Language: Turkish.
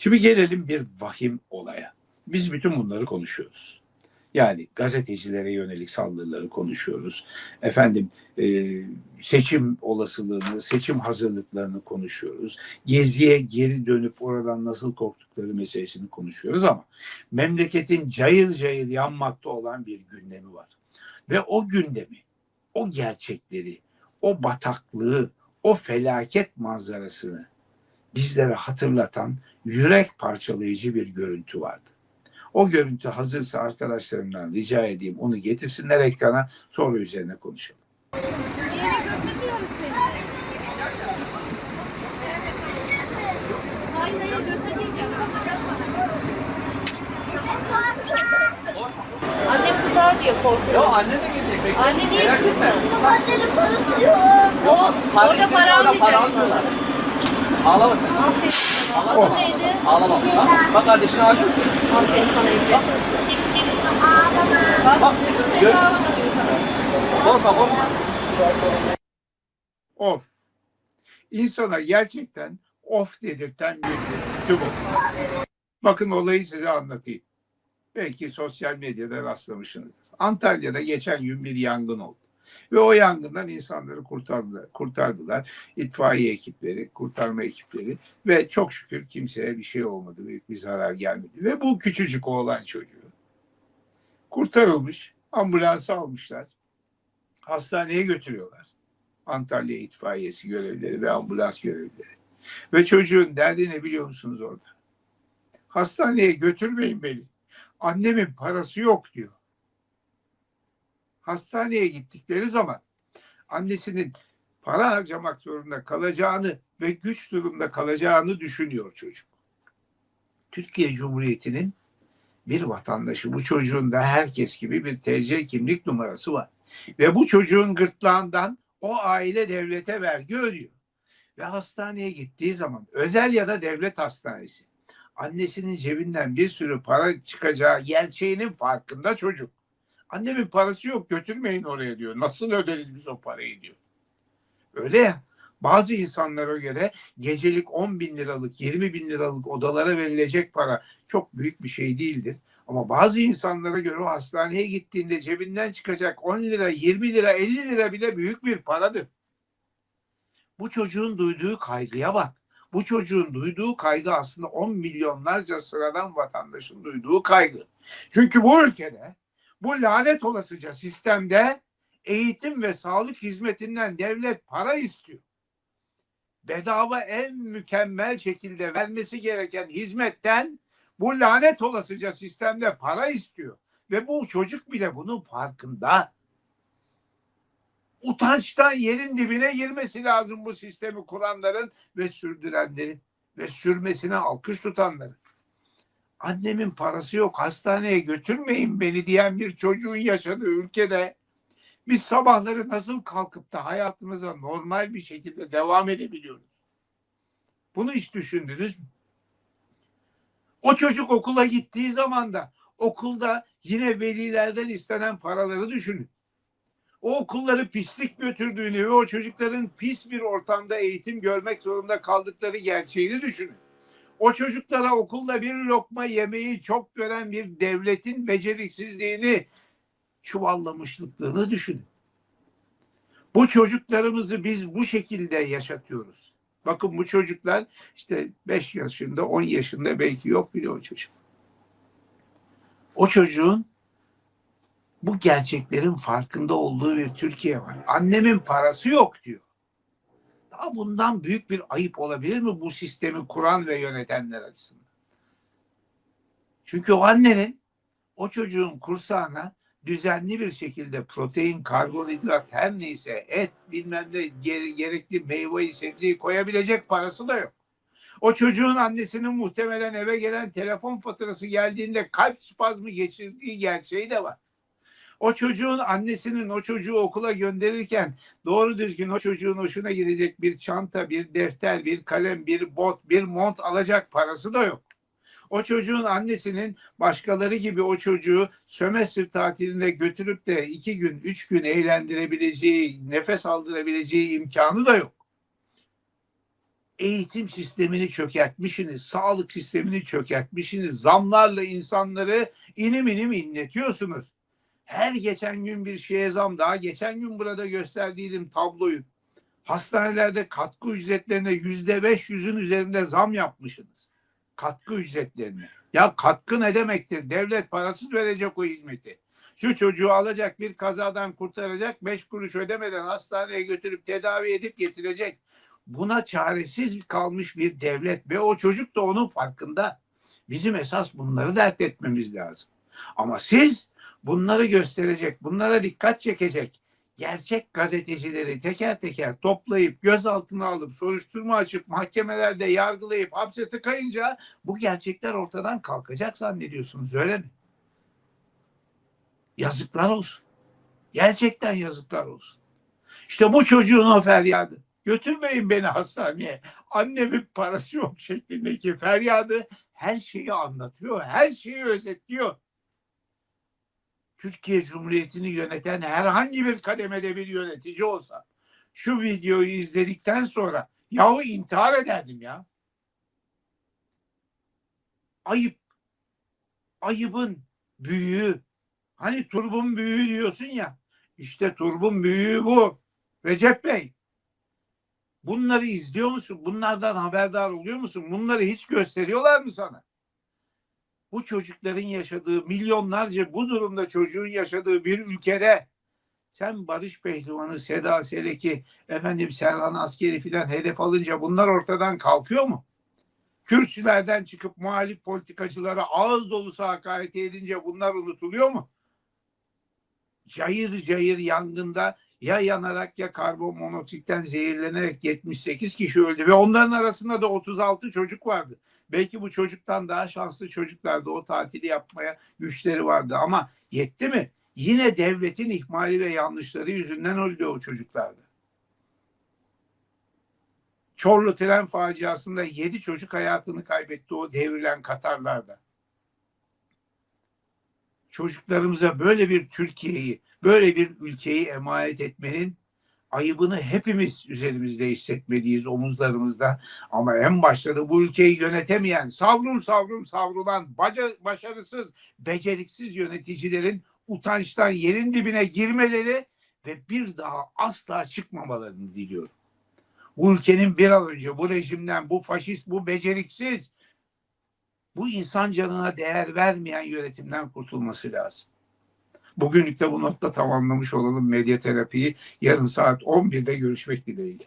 Şimdi gelelim bir vahim olaya. Biz bütün bunları konuşuyoruz. Yani gazetecilere yönelik saldırıları konuşuyoruz. Efendim e, seçim olasılığını, seçim hazırlıklarını konuşuyoruz. Geziye geri dönüp oradan nasıl korktukları meselesini konuşuyoruz ama memleketin cayır cayır yanmakta olan bir gündemi var. Ve o gündemi, o gerçekleri, o bataklığı, o felaket manzarasını bizlere hatırlatan yürek parçalayıcı bir görüntü vardı. O görüntü hazırsa arkadaşlarımdan rica edeyim onu getirsinler ekrana sonra üzerine konuşalım. Annem kızar diye korkuyor. Ya anne de gelecek. Bekle. Anne niye kızsın? Annenin parası yok. O orada Kardeşlerim para orada para almayacak. Ağlama sen. Aferin sana. Adı neydi? Ağlama. Bak, bak kardeşini ağlıyor musun? Aferin sana Ece. Bak, Bak gör. Ağlama. Korkma korkma. Of. İnsana gerçekten of dedirten bir bu. Bakın olayı size anlatayım. Belki sosyal medyada rastlamışsınızdır. Antalya'da geçen gün bir yangın oldu. Ve o yangından insanları kurtardılar. kurtardılar. İtfaiye ekipleri, kurtarma ekipleri ve çok şükür kimseye bir şey olmadı. Büyük bir zarar gelmedi. Ve bu küçücük oğlan çocuğu kurtarılmış. Ambulansı almışlar. Hastaneye götürüyorlar. Antalya itfaiyesi görevlileri ve ambulans görevlileri. Ve çocuğun derdi ne biliyor musunuz orada? Hastaneye götürmeyin beni. Annemin parası yok diyor. Hastaneye gittikleri zaman annesinin para harcamak zorunda kalacağını ve güç durumda kalacağını düşünüyor çocuk. Türkiye Cumhuriyeti'nin bir vatandaşı bu çocuğun da herkes gibi bir TC kimlik numarası var. Ve bu çocuğun gırtlağından o aile devlete vergi ödüyor. Ve hastaneye gittiği zaman özel ya da devlet hastanesi annesinin cebinden bir sürü para çıkacağı gerçeğinin farkında çocuk. Annemin parası yok götürmeyin oraya diyor. Nasıl öderiz biz o parayı diyor. Öyle ya. Bazı insanlara göre gecelik 10 bin liralık, 20 bin liralık odalara verilecek para çok büyük bir şey değildir. Ama bazı insanlara göre o hastaneye gittiğinde cebinden çıkacak 10 lira, 20 lira, 50 lira bile büyük bir paradır. Bu çocuğun duyduğu kaygıya bak. Bu çocuğun duyduğu kaygı aslında 10 milyonlarca sıradan vatandaşın duyduğu kaygı. Çünkü bu ülkede bu lanet olasıca sistemde eğitim ve sağlık hizmetinden devlet para istiyor. Bedava en mükemmel şekilde vermesi gereken hizmetten bu lanet olasıca sistemde para istiyor. Ve bu çocuk bile bunun farkında. Utançtan yerin dibine girmesi lazım bu sistemi kuranların ve sürdürenlerin ve sürmesine alkış tutanların. Annemin parası yok hastaneye götürmeyin beni diyen bir çocuğun yaşadığı ülkede biz sabahları nasıl kalkıp da hayatımıza normal bir şekilde devam edebiliyoruz? Bunu hiç düşündünüz mü? O çocuk okula gittiği zaman da okulda yine velilerden istenen paraları düşünün. O okulları pislik götürdüğünü ve o çocukların pis bir ortamda eğitim görmek zorunda kaldıkları gerçeğini düşünün. O çocuklara okulda bir lokma yemeği çok gören bir devletin beceriksizliğini, çuvallamışlıklığını düşünün. Bu çocuklarımızı biz bu şekilde yaşatıyoruz. Bakın bu çocuklar işte 5 yaşında, 10 yaşında belki yok bile o çocuk. O çocuğun bu gerçeklerin farkında olduğu bir Türkiye var. Annemin parası yok diyor. Daha bundan büyük bir ayıp olabilir mi bu sistemi kuran ve yönetenler açısından? Çünkü o annenin o çocuğun kursağına düzenli bir şekilde protein, karbonhidrat her neyse et bilmem ne gere- gerekli meyveyi sebzeyi koyabilecek parası da yok. O çocuğun annesinin muhtemelen eve gelen telefon faturası geldiğinde kalp spazmı geçirdiği gerçeği de var. O çocuğun annesinin o çocuğu okula gönderirken doğru düzgün o çocuğun hoşuna gidecek bir çanta, bir defter, bir kalem, bir bot, bir mont alacak parası da yok. O çocuğun annesinin başkaları gibi o çocuğu sömestr tatilinde götürüp de iki gün, üç gün eğlendirebileceği, nefes aldırabileceği imkanı da yok. eğitim sistemini çökertmişsiniz, sağlık sistemini çökertmişsiniz, zamlarla insanları inim inim inletiyorsunuz. Her geçen gün bir şeye zam daha. Geçen gün burada gösterdiydim tabloyu. Hastanelerde katkı ücretlerine yüzde beş yüzün üzerinde zam yapmışsınız. Katkı ücretlerine. Ya katkı ne demektir? Devlet parasız verecek o hizmeti. Şu çocuğu alacak bir kazadan kurtaracak beş kuruş ödemeden hastaneye götürüp tedavi edip getirecek. Buna çaresiz kalmış bir devlet ve o çocuk da onun farkında. Bizim esas bunları dert etmemiz lazım. Ama siz bunları gösterecek, bunlara dikkat çekecek gerçek gazetecileri teker teker toplayıp gözaltına alıp soruşturma açıp mahkemelerde yargılayıp hapse tıkayınca bu gerçekler ortadan kalkacak zannediyorsunuz öyle mi? Yazıklar olsun. Gerçekten yazıklar olsun. İşte bu çocuğun o feryadı. Götürmeyin beni hastaneye. Annemin parası yok şeklindeki feryadı her şeyi anlatıyor. Her şeyi özetliyor. Türkiye Cumhuriyeti'ni yöneten herhangi bir kademede bir yönetici olsa şu videoyu izledikten sonra yahu intihar ederdim ya. Ayıp. Ayıbın büyüğü. Hani turbun büyüğü diyorsun ya. İşte turbun büyüğü bu. Recep Bey. Bunları izliyor musun? Bunlardan haberdar oluyor musun? Bunları hiç gösteriyorlar mı sana? Bu çocukların yaşadığı milyonlarca bu durumda çocuğun yaşadığı bir ülkede sen Barış Pehlivan'ı, Seda Selek'i, efendim Serhan Askeri filan hedef alınca bunlar ortadan kalkıyor mu? Kürsülerden çıkıp muhalif politikacılara ağız dolusu hakaret edince bunlar unutuluyor mu? Cayır cayır yangında ya yanarak ya karbon monoksitten zehirlenerek 78 kişi öldü ve onların arasında da 36 çocuk vardı. Belki bu çocuktan daha şanslı çocuklar da o tatili yapmaya güçleri vardı ama yetti mi? Yine devletin ihmali ve yanlışları yüzünden öldü o çocuklarda. Çorlu tren faciasında 7 çocuk hayatını kaybetti o devrilen Katarlarda. Çocuklarımıza böyle bir Türkiye'yi, böyle bir ülkeyi emanet etmenin ayıbını hepimiz üzerimizde hissetmeliyiz, omuzlarımızda. Ama en başta da bu ülkeyi yönetemeyen, savrul savrul savrulan, baca, başarısız, beceriksiz yöneticilerin utançtan yerin dibine girmeleri ve bir daha asla çıkmamalarını diliyorum. Bu ülkenin bir an önce bu rejimden, bu faşist, bu beceriksiz, bu insan canına değer vermeyen yönetimden kurtulması lazım. Bugünlük de bu nokta tamamlamış olalım medya terapiyi. Yarın saat 11'de görüşmek dileğiyle.